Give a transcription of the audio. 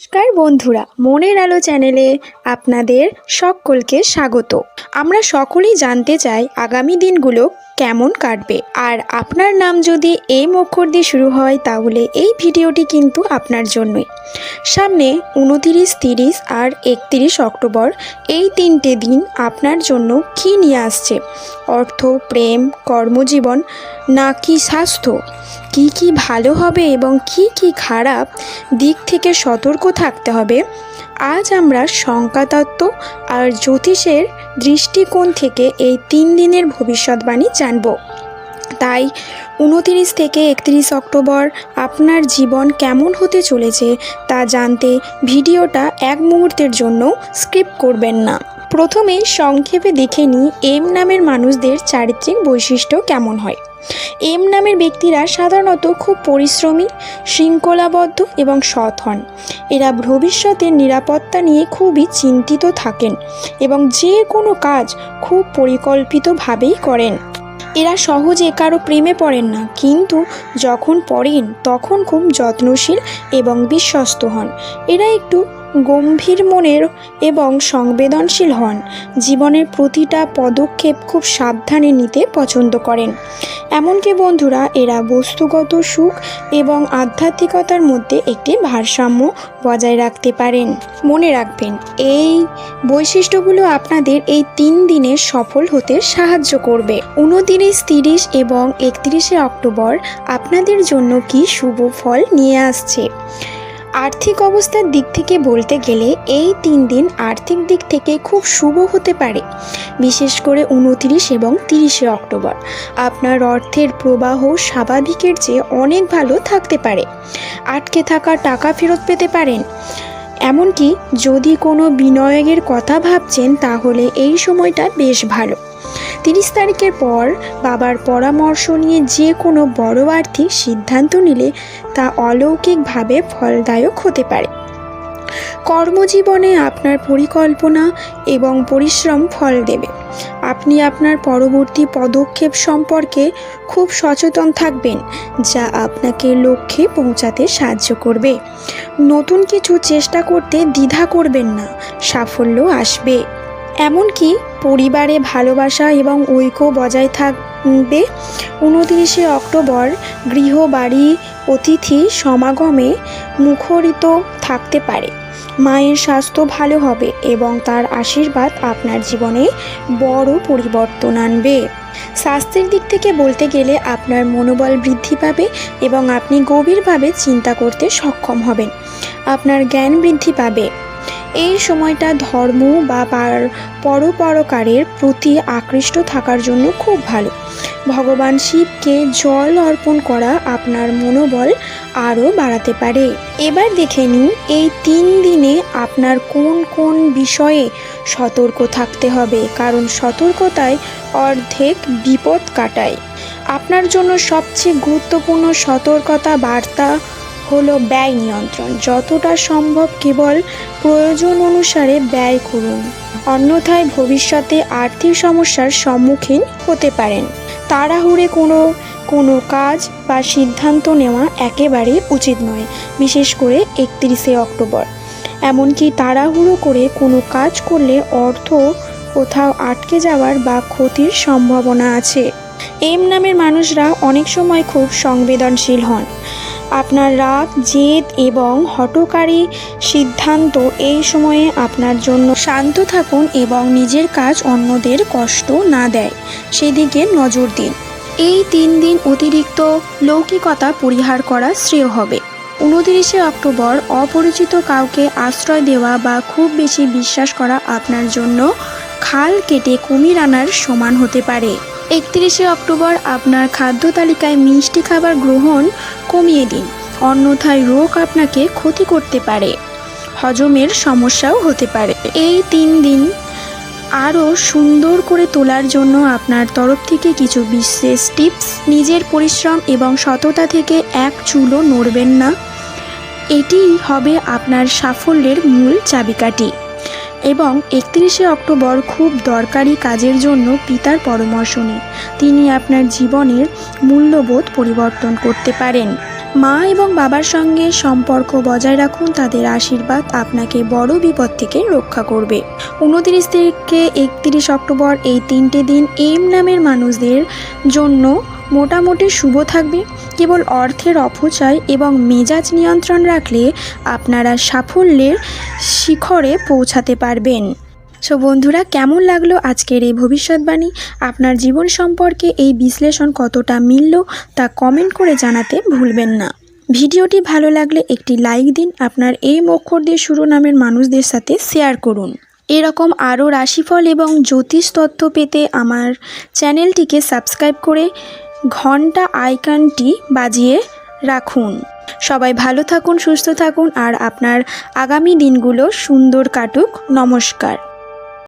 নমস্কার বন্ধুরা, মনের আলো চ্যানেলে আপনাদের সকলকে স্বাগত। আমরা সকলেই জানতে চাই আগামী দিনগুলো কেমন কাটবে। আর আপনার নাম যদি এম অক্ষর দিয়ে শুরু হয়, তাহলে এই ভিডিওটি কিন্তু আপনার জন্যই। সামনে উনতিরিশ, তিরিশ আর একতিরিশ অক্টোবর, এই তিনটে দিন আপনার জন্য কী নিয়ে আসছে? অর্থ, প্রেম, কর্মজীবন, নাকি স্বাস্থ্য? কি কি ভালো হবে এবং কি কি খারাপ দিক থেকে সতর্ক থাকতে হবে, আজ আমরা সংখ্যাতত্ত্ব আর জ্যোতিষের দৃষ্টিকোণ থেকে এই তিন দিনের ভবিষ্যৎবাণী জানব। তাই উনতিরিশ থেকে একত্রিশ অক্টোবর আপনার জীবন কেমন হতে চলেছে তা জানতে ভিডিওটা এক মুহূর্তের জন্য স্কিপ করবেন না। প্রথমে সংক্ষেপে দেখে নিই এম নামের মানুষদের চারিত্রিক বৈশিষ্ট্য কেমন হয়। এম নামের ব্যক্তিরা সাধারণত খুব পরিশ্রমী, শৃঙ্খলাবদ্ধ এবং সৎ হন। এরা ভবিষ্যতের নিরাপত্তা নিয়ে খুবই চিন্তিত থাকেন এবং যে কোনো কাজ খুব পরিকল্পিতভাবেই করেন। এরা সহজে কারও প্রেমে পড়েন না, কিন্তু যখন পড়েন, তখন খুব যত্নশীল এবং বিশ্বস্ত হন। এরা একটু গম্ভীর মনের এবং সংবেদনশীল হন। জীবনের প্রতিটা পদক্ষেপ খুব সাবধানে নিতে পছন্দ করেন। এমনকি বন্ধুরা, এরা বস্তুগত সুখ এবং আধ্যাত্মিকতার মধ্যে একটি ভারসাম্য বজায় রাখতে পারেন। মনে রাখবেন, এই বৈশিষ্ট্যগুলো আপনাদের এই তিন দিনে সফল হতে সাহায্য করবে। উনতিরিশ, তিরিশ এবং একত্রিশে অক্টোবর আপনাদের জন্য কি শুভ ফল নিয়ে আসছে? আর্থিক অবস্থার দিক থেকে বলতে গেলে এই তিন দিন আর্থিক দিক থেকে খুব শুভ হতে পারে, বিশেষ করে উনতিরিশ এবং তিরিশে অক্টোবর। আপনার অর্থের প্রবাহ স্বাভাবিকের চেয়ে অনেক ভালো থাকতে পারে, আটকে থাকা টাকা ফেরত পেতে পারেন। এমনকি যদি কোনো বিনিয়োগের কথা ভাবছেন তাহলে এই সময়টা বেশ ভালো। তিরিশ তারিখের পর বাবার পরামর্শ নিয়ে যে কোনো বড় আর্থিক সিদ্ধান্ত নিলে তা অলৌকিকভাবে ফলদায়ক হতে পারে। কর্মজীবনে আপনার পরিকল্পনা এবং পরিশ্রম ফল দেবে। আপনি আপনার পরবর্তী পদক্ষেপ সম্পর্কে খুব সচেতন থাকবেন, যা আপনাকে লক্ষ্যে পৌঁছাতে সাহায্য করবে। নতুন কিছু চেষ্টা করতে দ্বিধা করবেন না, সাফল্য আসবে। এমনকি পরিবারে ভালোবাসা এবং ঐক্য বজায় থাকবে। উনতিরিশে অক্টোবর গৃহবাড়ি অতিথি সমাগমে মুখরিত থাকতে পারে। মায়ের স্বাস্থ্য ভালো হবে এবং তার আশীর্বাদ আপনার জীবনে বড় পরিবর্তন আনবে। স্বাস্থ্যের দিক থেকে বলতে গেলে আপনার মনোবল বৃদ্ধি পাবে এবং আপনি গভীরভাবে চিন্তা করতে সক্ষম হবেন। আপনার জ্ঞান বৃদ্ধি পাবে। এই সময়টা ধর্ম বা পার পরোপরকারের প্রতি আকৃষ্ট থাকার জন্য খুব ভালো। ভগবান শিবকে জল অর্পণ করা আপনার মনোবল আরও বাড়াতে পারে। এবার দেখে নিন, এই তিন দিনে আপনার কোন কোন বিষয়ে সতর্ক থাকতে হবে? কারণ সতর্কতায় অর্ধেক বিপদ কাটায়। আপনার জন্য সবচেয়ে গুরুত্বপূর্ণ সতর্কতা বার্তা হলো ব্যয় নিয়ন্ত্রণ। যতটা সম্ভব কেবল প্রয়োজন অনুসারে ব্যয় করুন। অন্যথায় ভবিষ্যতে আর্থিক সমস্যার সম্মুখীন হতে পারেন। তাড়াহুড়ে কোনো কোনো কাজ বা সিদ্ধান্ত নেওয়া একেবারে উচিত নয়, বিশেষ করে একত্রিশে অক্টোবর। এমনকি তাড়াহুড়ো করে কোনো কাজ করলে অর্থ কোথাও আটকে যাওয়ার বা ক্ষতির সম্ভাবনা আছে। এম নামের মানুষরা অনেক সময় খুব সংবেদনশীল হন। আপনার রাগ, জেদ এবং হটকারী সিদ্ধান্ত এই সময়ে আপনার জন্য। শান্ত থাকুন এবং নিজের কাজ অন্যদের কষ্ট না দেয়। সেদিকে নজর দিন। এই তিন দিন অতিরিক্ত লৌকিকতা পরিহার করা শ্রেয় হবে। উনতিরিশে অক্টোবর অপরিচিত কাউকে আশ্রয় দেওয়া বা খুব বেশি বিশ্বাস করা আপনার জন্য খাল কেটে কুমির আনার সমান হতে পারে। একত্রিশে অক্টোবর আপনার খাদ্য তালিকায় মিষ্টি খাবার গ্রহণ কমিয়ে দিন। অন্যথায় রোগ আপনাকে ক্ষতি করতে পারে। হজমের সমস্যাও হতে পারে। এই তিন দিন আরও সুন্দর করে তোলার জন্য আপনার তরফ থেকে কিছু বিশেষ টিপস, নিজের পরিশ্রম এবং সততা থেকে এক চুলও নড়বেন না। এটি হবে আপনার সাফল্যের মূল চাবিকাঠি। এবং একত্রিশে অক্টোবর খুব দরকারি কাজের জন্য পিতার পরামর্শ নিন। তিনি আপনার জীবনের মূল্যবোধ পরিবর্তন করতে পারেন। মা এবং বাবার সঙ্গে সম্পর্ক বজায় রাখুন, তাদের আশীর্বাদ আপনাকে বড় বিপদ থেকে রক্ষা করবে। উনতিরিশ থেকে একত্রিশ অক্টোবর এই তিনটে দিন এম নামের মানুষদের জন্য মোটামুটি শুভ থাকবে। কেবল অর্থের অপচয় এবং মেজাজ নিয়ন্ত্রণ রাখলে আপনারা সাফল্যের শিখরে পৌঁছাতে পারবেন। সো বন্ধুরা, কেমন লাগল আজকের এই ভবিষ্যৎবাণী? আপনার জীবন সম্পর্কে এই বিশ্লেষণ কতটা মিলল তা কমেন্ট করে জানাতে ভুলবেন না। ভিডিওটি ভালো লাগলে একটি লাইক দিন, আপনার এই অক্ষর দিয়ে শুরু নামের মানুষদের সাথে শেয়ার করুন। এরকম আরও রাশিফল এবং জ্যোতিষ তথ্য পেতে আমার চ্যানেলটিকে সাবস্ক্রাইব করে ঘণ্টা আইকনটি বাজিয়ে রাখুন। সবাই ভালো থাকুন, সুস্থ থাকুন, আর আপনার আগামী দিনগুলো সুন্দর কাটুক। নমস্কার।